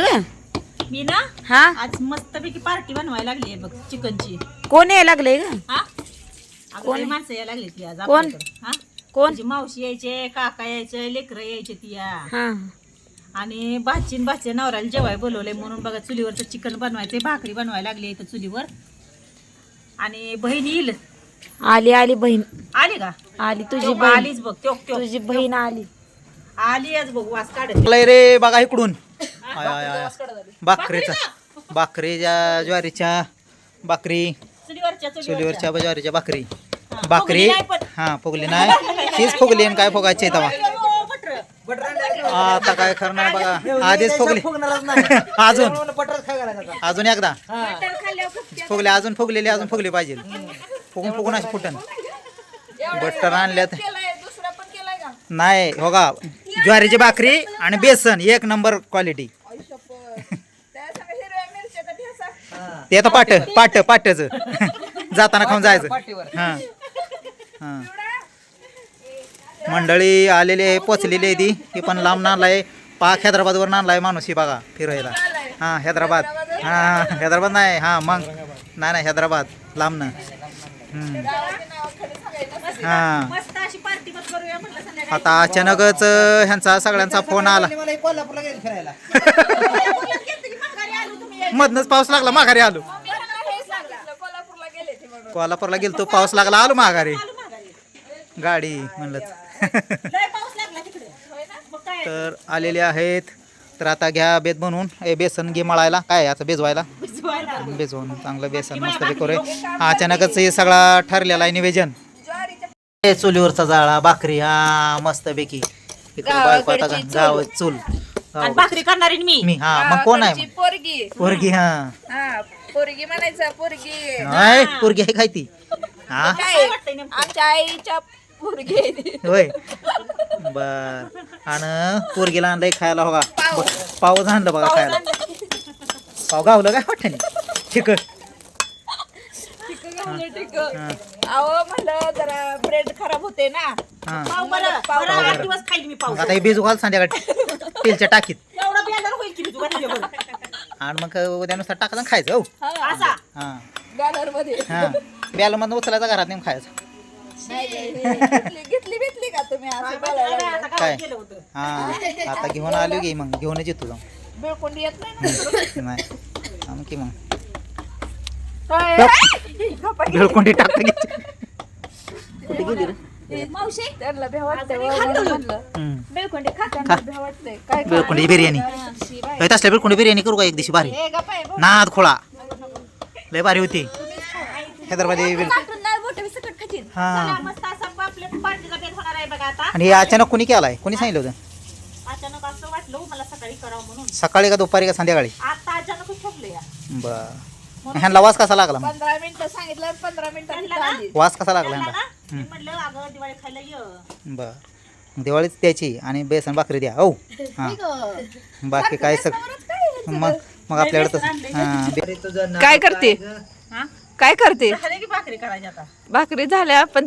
ग. मी ना हा? आज मस्तपैकी पार्टी बनवायला लागली बघ चिकनची. कोण यायला लागले ग? हा? अगं लई माणसं यायला लागली ती आज कोण? आपल्याकडं. हा? कोण? तुझी मावशी यायचे काका यायचे लेकरं यायचे ती या हा. आणि भाचीन भाचे नवऱ्याला जेवाय बोलवलंय म्हणून बघा चुलीवरचं चिकन बनवायचंय भाकरी बनवायला लागली इथं चुलीवर. आणि बहीण येईल. आली आली बहीण. आली का? आली तुझी बहीण. आलीच बघ त्यो त्यो तुझी बहीण आली. आली आज बघ वास काढत रे बघा इकडून. आय, आय, आय. भाकरीचा भाकरीच्या ज्वारीच्या भाकरी चुलीवरच्या ज्वारीच्या भाकरी भाकरी. हा फुगली नाही. शीच फुगली आणि काय फुगायचे बटर. आता काय करणार बघा. आधीच फुगली. अजून. अजून एकदा. फुगले अजून फुगलेली अजून फुगली पाहिजे. फुगून फुगून अशी फुटन. बटर आणल्यात. नाही हो का? ज्वारीची भाकरी आणि बेसन एक नंबर क्वालिटी ते आता पाट पाट पाटच. जाताना खाऊन जायचं. हा. हा. मंडळी आलेली आहे पोचलेली आहे ती. ही पण लांब नांदलाय. पाक हैदराबादवर नांदलाय माणूस ही बघा फिरायला. हा हैदराबाद. हा हैदराबाद नाही. हा मग. नाही नाही हैदराबाद. लांबनं हम्म. हा. मस्त अशी पार्टी बस करूया म्हटलं संध्याकाळी आता अचानकच ह्यांचा सगळ्यांचा फोन आला. मधनच पाऊस लागला माघारी आलो. कोल्हापूरला गेलतो पाऊस लागला आलो माघारी. गाडी म्हणलं लय पाऊस लागला तिकडे. मग काय? तर आलेले आहेत. तर आता घ्या बेत बनवून. ए बेसन घे मळायला. काय आता बेजवायला भिजवायला? बेजवून चांगलं बेसन मस्त करू अचानकच हे सगळा ठरलेला आहे निवेदन. ए, चुलीवरचा जाळा भाकरी. हा मस्त पैकी गाव चूल. आणि गाव. भाकरी करणारी मी. मी हा मग कोण आहे मग? पोरगी. पोरगी हा. हा पोरगी म्हणायचं पोरगी. नाही पोरगी आहे काय ती? हा. काय वाटतंय नेमकं? आमच्या आईच्या पोरगी आहे ती. होय. बर. आणि पोरगीला आणलंय खायला बघा ब- पाव. आणलं बघा खायला. पाव गावलं काय वाटतं चिकट. अहो म्हणलं जरा ब्रेड खराब होते ना. हा. पाव बरं बरं. आठ दिवस खाईल मी पाव. मग आता हे बेजू घाल संध्याकाळी. तेलच्या टाकीत. एवढा बेजार होईल की मी तुला तुझ्याबरोबर. आणि मग उद्यानुसार टाकायचं आणि खायचं हो. असा. हा. बॅनरमध्ये हा उचलायचा घरात नेऊन खायचं. नाही, नाही, नाही. घेतली घेतली भेटली का तुम्ही असं बोलायला आता काय? होतं. हा. आता घेऊन आलो की मग घेऊनच येतो जाऊन. बेळकोंडी येत नाही ना? नाही. आणू की मग. भेळकोंडी टाकता. कुठे गेली रे? मावशी. त्यांना भ्या. बेळकोंडी खा. त्यांना भ्या वाटतंय. काय बेळकोंडी बिर्याणी. तसल्या बेळकोंडी बिर्याणी करू का एक दिवशी? भारी. नाद खोळा. लय भारी होती. हैदराबादी बिल काटून नाही बोटं बिस्किट खातील. हा. मस्त असा आपल्या पार्टीचा बेत होणार आहे बघा आता. आणि हे अचानक कोणी केलाय? कोणी सांगितलं होतं? हो सकाळी करावं म्हणून. सकाळी का दुपारी का संध्याकाळी? बर. ह्यांना वास कसा लागला मग? पंधरा मिनिटं सांगितलं पंधरा? आली. वास कसा लागला ह्यांना ना, मी म्हणलं अगं दिवाळी खायला ये. बर. दिवाळीच द्यायची आणि बेसन भाकरी द्या. हो. हां बाकी काय सग मग मग आपल्याकडे तसं हां बे- काय करते? हा? काय करते? झाले की भाकरी करायची आता? भाकरी झाल्या पण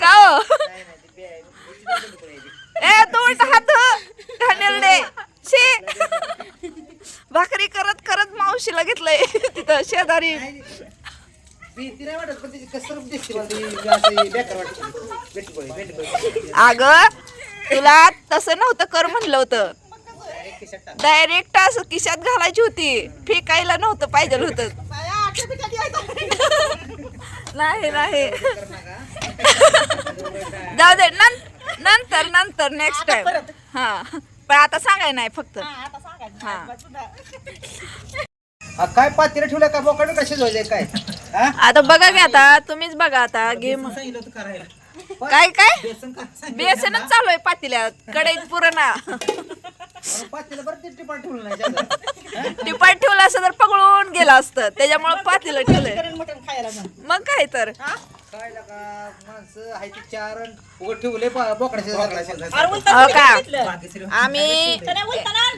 का हो? ए तू उलट हात घाणेरडे शी. भाकरी करत करत मावशीला घेतलंय. तिथं शेजारी. अग तुला तसं नव्हतं कर म्हणलं होतं. डायरेक्ट असं खिशात घालायची होती. फेकायला नव्हतं पाहिजे होतं. नाही नाही. जाऊ दे नं- नंतर नंतर नेक्स्ट टाइम हा. पण आता सांगाय नाही फक्त. हा, आता सांगायचं. तुझं- काय पातीला ठेवलं का? बोकडं कशी जोयचे काय? हा? आता बघा की आता तुम्हीच बघा आता गेम सांगितलं होतं करायला. काय काय? बेसन का बेसनच चालू आहे पातील्यात कढईत पुरणा पातीला बरं ते टिपाट ठेवलं नाही जास्त. टिपाट ठेवलं असं तर पकडून गेलं असतं. त्याच्यामुळे पातीला ठेवलंय. करेन मटण खायला मग. मग काय तर? काय लका माणसं आहे ते चार अन उघड ठेवले बोकडाच्या अरे उलटं तुम्ही का? घेतलं. आम्ही उलटं ना.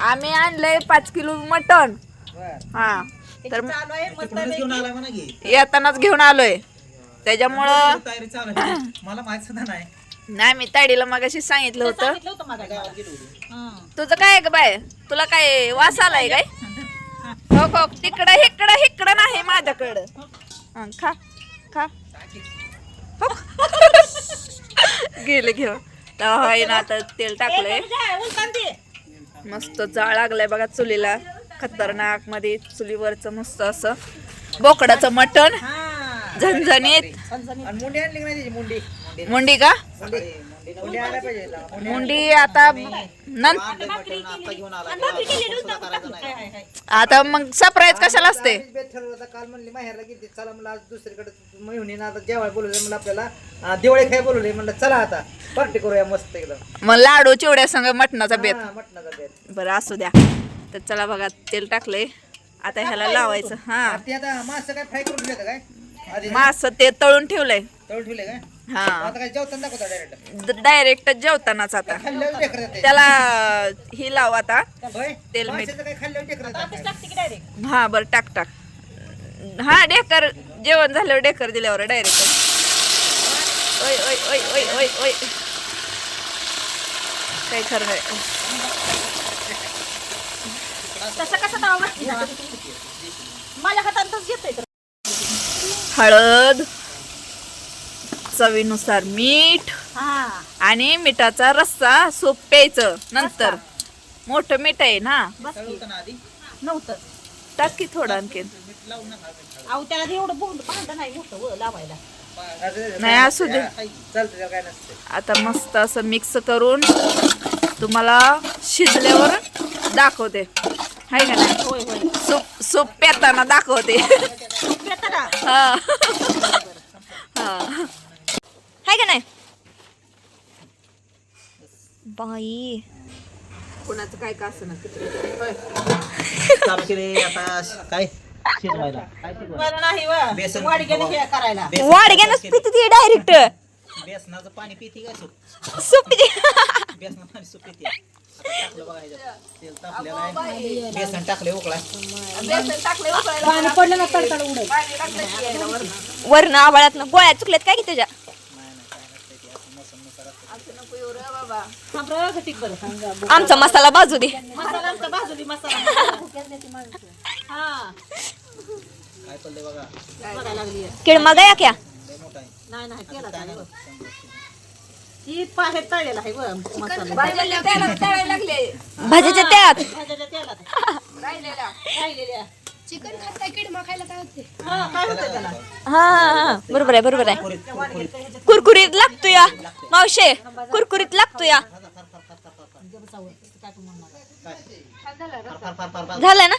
आम्ही आणलंय पाच किलो मटण. बर. हा. तर चालू आहे? मस्त तिकडूनच घेऊन आलाय म्हणा की. येतानाच घेऊन आलोय. त्याच्यामुळं तयारी चालू आहे. मला माहीत सुद्धा नाही. नाही मी ताडीला मगाशी सांगितलं होतं. सांगितलं होतं मला हं. तुझं काय ग बाय? तुला काय वास आलाय काय? हो हो तिकडं हिकडं हिकडं नाही माझ्याकडं. हं, खा खा. हो. गेले घेऊन. होय ना आता तेल टाकलंय. जा, उलटान दे. मस्त जाळ लागलाय बघा चुलीला. खतरनाकमध्ये चुलीवरचं मस्त असं बोकडाचं मटण. हा. झणझणीत. आणि मुंडी आणली की नाही त्याची मुंडी? मुंडी का? मुंडी आता आता टाकली. मग सरप्राईज कशाला असते. काल म्हणली माहेरला गेली चला म्हणलं आज दुसरीकडे महिने आता बोलवले म्हणलं आपल्याला दिवाळी खाय बोलवले म्हणलं चला आता पार्टी करूया मस्त एकदम मग लाडू चिवड्या संग मटणाचा बेत. मटणाचा बेत. बरं असू द्या. तर चला बघा तेल टाकलंय. आता ह्याला लावायचं हा. मासं काय फ्राय करून काय? मास ते तळून ठेवलंय. तळून ठेवले काय? हा. आता काय जेवताना दाखवता डायरेक्ट डायरेक्ट जेवतानाच आता. खाल्ल्यावर त्याला ही लाव आता. होय तेल मीठ. काय खाल्ल्यावर टाकते की? हा बरं टाक टाक. हा डेकर जेवण झाल्यावर डेकर दिल्यावर डायरेक्ट ओय ओय ओय ओय ओय ओय. काय खरं नाही. तसं कसं तवा बसली? तर. हळद. चवीनुसार मीठ हा. आणि मिठाचा रस्सा सूप प्यायचं नंतर. मोठं मीठ आहे ना? बस की. आधी? नव्हतं. टाक की थोडं आणखीन. अहो त्याला एवढं बोंड भांडं नाही मोठं व लावायला. नाही असू दे. चालतं त्याला काय नसतं आता मस्त असं मिक्स करून तुम्हाला शिजल्यावर दाखवते. हाय का नाही? होय होय. सूप सूप पेताना दाखवते? हा. हा. हाय का नाही बाई कुणाचं काय का असं चालू केले आता काय शिजवायला काय शिजवायला बरं नाही व. बेसन वाढ गेलं हे करायला बेसन वाडग्यानच पिते ती डायरेक्ट बेसनाचं पाणी पिती काय सूप सूप पिते बेसनाचं पाणी सूप पिते आता टाकलं बघा ह्याच्यात. तेल तापलेलं आहे बेसन टाकले उकळा पाणी पडलं ना तडतड आवाळात गोळ्या चुकल्यात काय की त्याच्या थांब रं, घटीक बरं सांगा. आमचा मसाला बाजू दे बाजूली मसाला. हा. काय भाजीच्या त्यात चिकन खाता किडमा खायला काय होते हा काय होतं त्याला? हा हा, हा बरोबर आहे बरोबर आहे. कुरकुरीत लागतो या मावशे. कुरकुरीत लागतो या. झालं ना?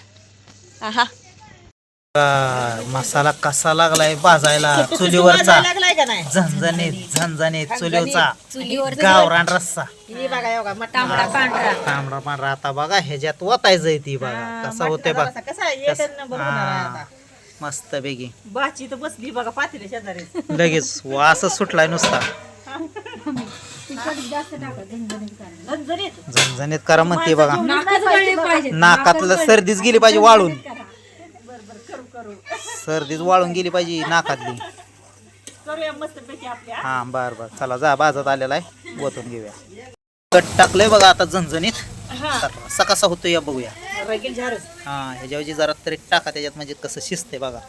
हा मसाला कसा लागलाय भाजायला? चुलीवरचा. लागलाय का नाही? चुलीवरचा. गावरान रस्सा. ही बघा तांबडा पांढरा. तांबडा पांढरा. आता बघा ह्याच्यात ओतायचंय ती बघा. कसा होते बघ. कसा एक नंबर होणार आहे आता. मस्त पैकी बाची तर बसली बघा पातेल्या शेजारी लगेच. वास सुटलाय नुसता. झणझणीत. करा म्हणते बघा. नाकातलं सर्दीच गेली पाहिजे वाळून. सर्दीच वाळून गेली पाहिजे नाकातली. करूया आपल्या. हा बर बर. चला जा बाजात आलेला आहे. ओतून घेऊया. कट टाकलंय बघा आता झणझणीत. हा. कसा कसा होतो या बघूया. रगील झारच हा ह्याच्यावरची जरा तरी टाका त्याच्यात म्हणजे कसं शिजते बघा.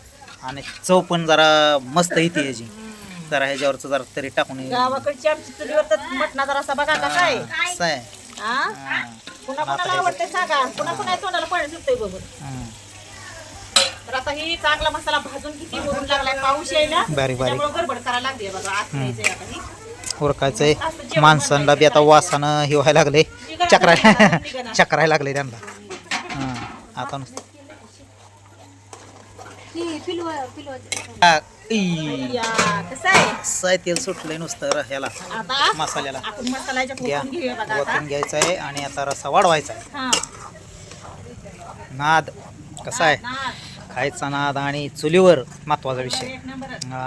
आणि चव पण जरा मस्त येते याची जरा ह्याच्यावरचं जरा तरी टाकून ये. गावाकडची आमची चुलीवर तर मटणाचा रसा बघा कसा आहे. असं आहे. हा? हा. कुणा कुणाला आवडते सांगा. कुणा कुणा तोंडाला पाणी सुटतंय बघून. हम्म. तर आता ही चांगला मसाला भाजून किती वरून लागलाय पाऊस यायला बारीक बारीक. त्यामुळे गडबड करायला लागली बघा आता ही. उरकायचंय. माणसांना बी आता वासानं हे व्हायला लागले चक्राय चक्रायला लागले त्यांना. हा आता नुसतं. हा, तेल सुटलंय नुसतं ह्याला मसाल्याला. ओतून घ्यायचं आहे आणि आता रसा वाढवायचा. आहे हा. नाद. कसा आहे? नाद. खायचा नाद आणि चुलीवर महत्त्वाचा विषय. एक नंबर हा.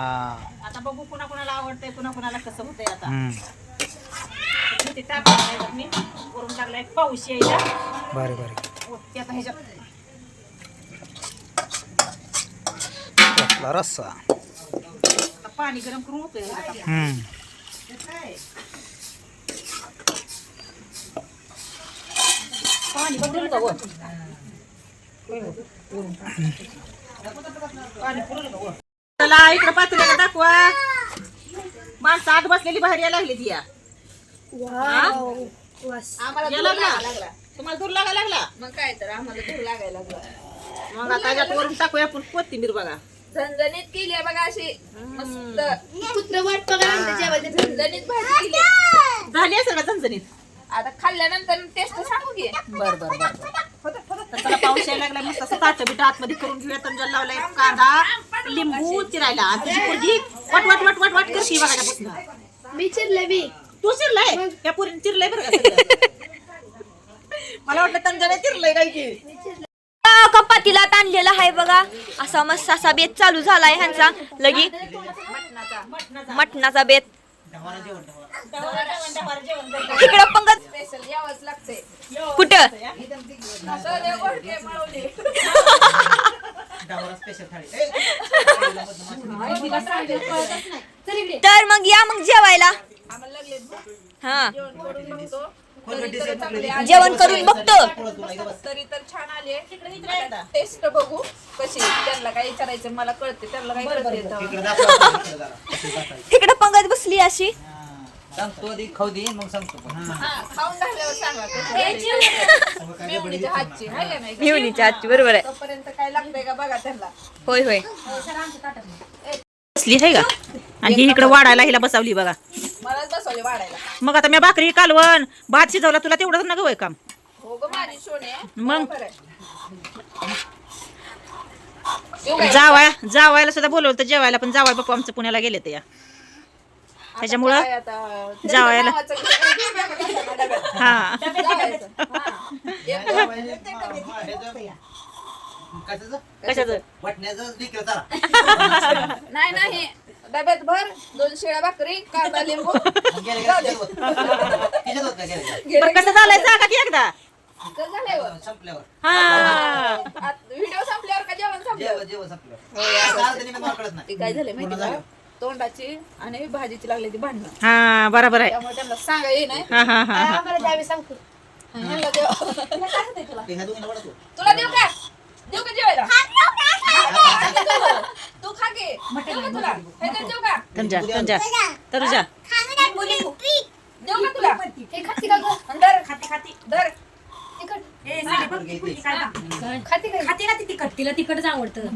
आता बघू कुणा कुणाला आवडतंय कुणा कुणाला कसं होतंय आता. हम्म. किती टाकलं मी. वरून लागलाय पाऊस यायला. भारी भारी ओके, आता ह्याच्यात. कसला रस्सा. आता पाणी गरम करून. हम्म. पाणी पण दिलं का वर? चला इकडे पातळीला दाखवा. माणसं आत बसलेली बाहेर यायला लागली ती या. आम्हाला लागला लागायला लागला? तुम्हाला दूर लागा लागला? मग काय तर आम्हाला धूर लागायला लागला. मग आता यात वरून टाकूया आपण कोथिंबीर बघा. झणझणीत केली आहे बघा अशी. मस्त. कुत्र वाट बघा म्हणते जेवायला. झणझणीत भाजी केली आहे. झाली असेल का झणझणीत. आता खाल्ल्यानंतर टेस्ट सांगू की. बर बर बर तर त्याला पाऊस यायला लागला मस्त असं ताटं बिट आतमध्ये करून घेऊया तर ज्याला लावलाय कांदा लिंबू चिरायला. आणि तुझी पोरगी वट वट वट वट वट करशी बघा त्यापासून. मी चिरले मी. तू चिरलाय? त्या पोरीने चिरलंय बरं का सगळं. मला वाटलं तंजाने चिरलंय काय की. कपातीला ताणलेला आहे बघा. असा मस्त असा बेत चालू झालाय ह्यांचा. लगी. मटणाचा बेत. इकडं पंगत. कुठं? तर मग या मग जेवायला. हा. जेवण करून बघतो. तरी तर छान आले. टेस्ट बघू. कशी त्यांना काय विचारायचं? मला कळते. त्यांना काय कळते इकडं पंगत बसली अशी. सांगतो आधी खाऊ दे मग सांगतो पण. खाऊन झाल्यावर सांगा. कशी झाली. मेवणीच्या हातची. हाय का नाही? घेऊन आजची बरोबर आहे. तोपर्यंत काय लागतंय का बघा त्यांना. होय होय. बसली आहे का? आणि ही इकडे वाढायला हिला बसवली बघा. मलाच बसवले वाढायला. मग आता मी भाकरी कालवण भात शिजवला तुला तेवढंच नका होय काम हो ग माझी सोने. मग? जावाय जावायला सुद्धा बोलवलं तर जेवायला पण जावाय बापू आमचं पुण्याला गेले ते या. त्याच्यामुळं जावयाला-. हा. कशाचं? नाही नाही. डब्यात भर दोन शिळ्या भाकरी कांदा लिंबू. गेले कसं झालंय सांगा की एकदा? तर झालंय बघ. संपल्यावर. हा. व्हिडिओ संपल्यावर का जेवण संपल्यावर? जेवण जेवण संपल्यावर आता निमित्त मला कळत नाही. ती काय झालं माहिती का. तोंडाची आणि भाजीची लागली ती भांडणं. हा बरोबर आहे. त्यामुळे त्यांना सांगा ये नाही हा हा हा हा. आम्हाला द्यावे सांगतो. ह्यांना देव- तुला ते ह्या दोघींना वाढतो. तुला देऊ का? देऊ का जेवायला? तू. तू खा की. देऊ का तुला? तरुजा देऊ का तुला हे तिखटच आवडतं.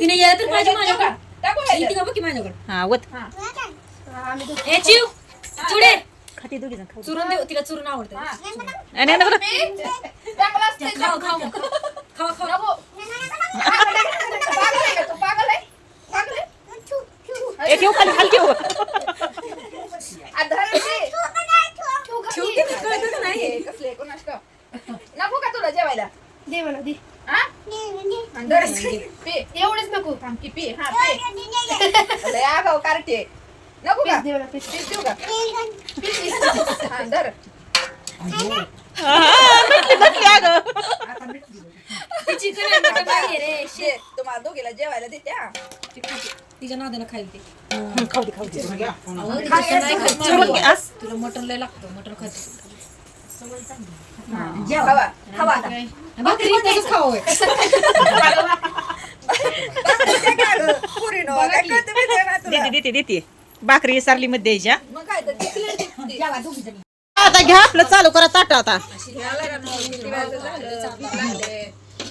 तिने यायला तर पाहिजे माझ्याकडे. टाकू ती ह्याच्यात. का बघ की माझ्याकडे. हा वत. ए चिव चुडे. खाती दोघी जण खाऊ चुरून देऊ तिला चुरून आवडतं. आणि खाऊ खाऊ खावा खावा नको. पागल आहे का तू पागल आहे पागल आहे एक येऊ खाली खाली ठेवू नाही हे कसले कोणास का नको का तुला जेवायला दे मला दे हा. पे एवढंच नको थांब की पे हा पे लय आगाव कार्टे नको का पीस दे मला पीस पीस देऊ का पीस पीस हा धर बसली अगं ती चिकन आहे मटण नाही रे शे दोघीला जेवायला देते हा. तिच्या नादानं खाईल ते. खाऊ दे खाऊ दे. अहो, चिकन नाही खात चुरून माझी. घे, अस. तुला मटण लय लागतं खाते आता. भाकरी तसंच खावं पुरीनो, काय कळतं माहितीये ना तुला? देते देते. देते भाकरी सारली मध्ये द्यायच्या. मग काय तर ती plate ती- आता घ्या आपलं चालू करा ताट आता? लागले.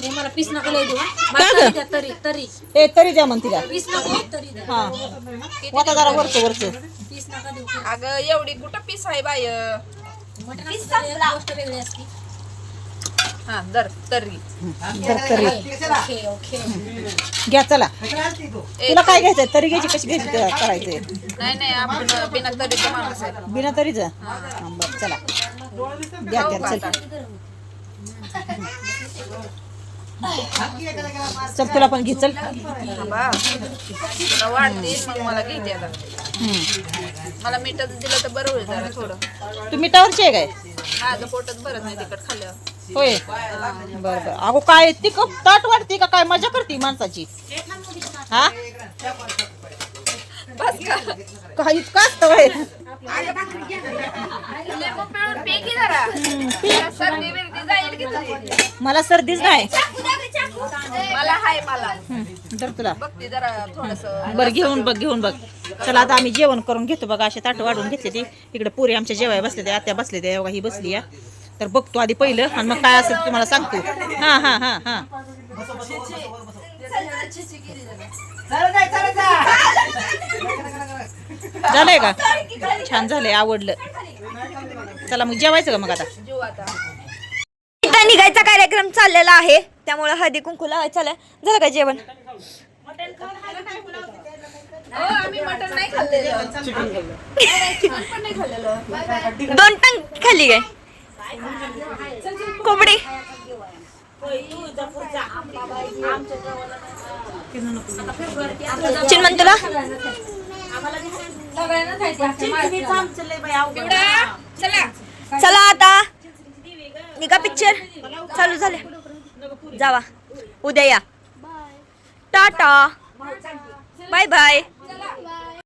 हे मला पीस नका लय देऊ का मला गं? तरी द्या तरी तरी. ए तरी द्या तिला पीस नको तरी द्या. हा. जरा वरच वरच. पीस नका देऊ. अगं एवढी कुठं पीस आहे बाय एक गोष्ट वेगळी असते. हा दर तर्री तर तरी. Okay okay. घ्या चला. तुला काय घ्यायचंय? तरी घ्यायची कशी घ्यायची ते करायचंय नाही नाही आपण बिना तर्रीचा माणूस आहे. बिना तरीच? चला. द्या द्या का चल? चल तुला पण घे चल. थांबा. तुला वाढते मग मला घेते आता मला मीठच दिलं तर बरं होईल जरा थोडं. तू मिठावरची आहे काय? माझं पोटच भरत नाही तिकट खाल्ल्यावर. होय. बरं बरं. अगो काय ती कप ताट वाटते का? काय मजा करते माणसाची. हा? काही इतकं असतं मला सर्दीच नाही. मला हाय मला. तर तुला. बघते जरा थोडस बरं घेऊन बघ घेऊन बघ. चला आता आम्ही जेवण करून घेतो बघा. असे ताट वाढून घेतले ती. इकडे पुरी आमच्या जेवाय बसले ते आत्या बसले ते बघा ही बसली या. तर बघतो आधी पहिलं आणि मग काय असेल ते तुम्हाला सांगतो. हा हा हा हा. झालंय का? छान झालंय आवडलं. चला मग जेवायचं का मग आता? निघायचा कार्यक्रम चाललेला आहे. त्यामुळे हळदी कुंकू लावायचं झालं झालं का जेवण? दोन टंग खाली काय? कोंबडी. चिन्मन तुला? चला. आता. निघा पिक्चर चालू झाले. जावा. उद्या या. टाटा. Bye bye